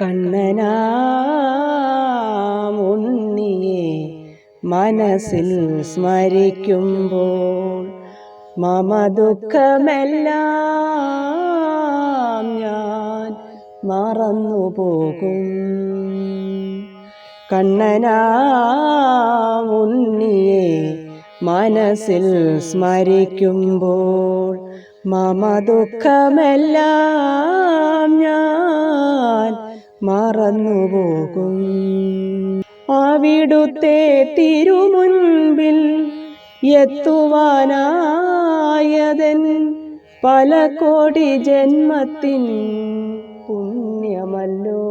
കണ്ണനാമുണ്ണിയെ മനസ്സിൽ സ്മരിക്കുമ്പോൾ മമ ദുഃഖമെല്ലാം ഞാൻ മറന്നുപോകും. കണ്ണനാമുണ്ണിയെ മനസ്സിൽ സ്മരിക്കുമ്പോൾ മമ ദുഃഖമെല്ലാം ഞാൻ മറന്നുപോകും. അവിടുത്തെ തിരുമുൻപിൽ എത്തുവാനായതൻ പല കോടി ജന്മത്തിൻ പുണ്യമല്ലോ.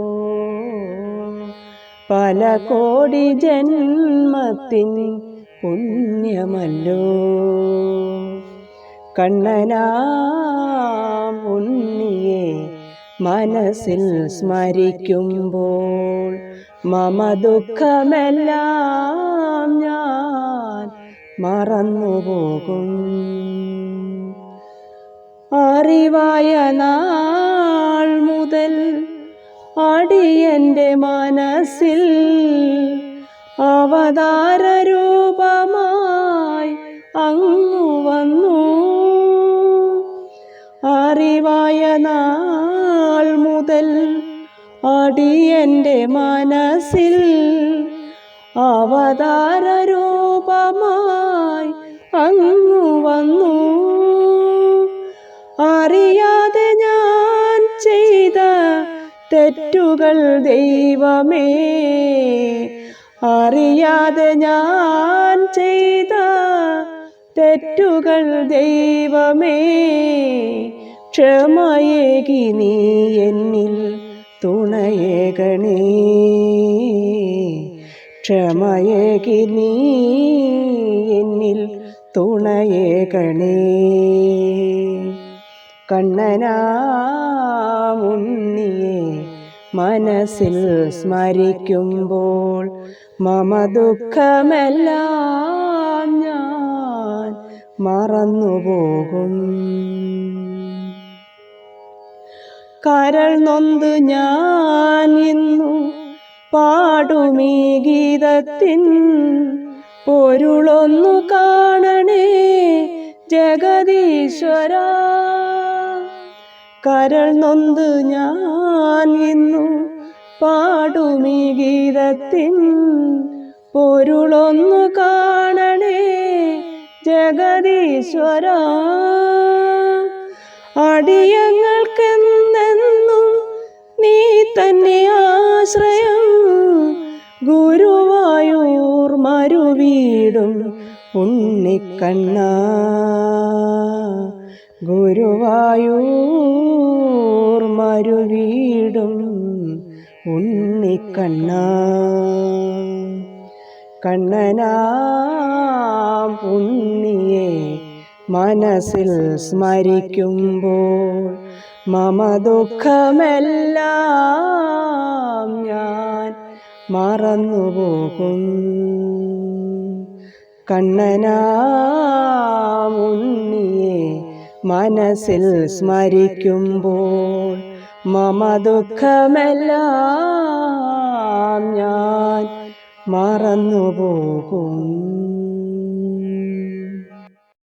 പല കോടി ജന്മത്തിൻ പുണ്യമല്ലോ. കണ്ണനാ ഉണ്ണിയെ മനസ്സിൽ സ്മരിക്കുമ്പോൾ മമ ദുഃഖമെല്ലാം ഞാൻ മറന്നുപോകും. അറിവായ നാൾ മുതൽ അടിയന്റെ മനസ്സിൽ അവതാര നാൾ മുതൽ അടിയന്റെ മനസ്സിൽ അവതാര രൂപമായി അങ്ങു വന്നു. അറിയാതെ ഞാൻ ചെയ്ത തെറ്റുകൾ ദൈവമേ അറിയാതെ ഞാൻ ചെയ്ത തെറ്റുകൾ ദൈവമേ ക്ഷമയേകി നീ എന്നിൽ തുണയേകണേ. ക്ഷമയേകി നീ എന്നിൽ തുണയേകണേ. കണ്ണനാമുണ്ണിയെ മനസ്സിൽ സ്മരിക്കുമ്പോൾ മമ ദുഃഖമെല്ലാം ഞാൻ മറന്നുപോകും. കരൾ നൊന്ത് ഞാൻ ഇന്നു പാടുമീ ഗീതത്തിൻ പൊരുളൊന്നു കാണണേ ജഗതീശ്വര കരൾ നൊന്ത് ഞാൻ ഇന്നു പാടുമീ ഗീതത്തിൻ പൊരുളൊന്നു കാണണേ ജഗതീശ്വര അടിയങ്ങൾക്കെന്നെന്നും ആശ്രയം ഗുരുവായൂർ മരുവീടും ഉണ്ണിക്കണ്ണ. ഗുരുവായൂർ മരുവീടും ഉണ്ണിക്കണ്ണ. കണ്ണനാ ഉണ്ണിയെ മനസ്സിൽ സ്മരിക്കുമ്പോൾ മമ ദുഃഖമെല്ലാം ഞാൻ മറന്നുപോകും. കണ്ണനാമുണ്ണിയെ മനസ്സിൽ സ്മരിക്കുമ്പോൾ മമ ദുഃഖമെല്ലാം ഞാൻ മറന്നുപോകും.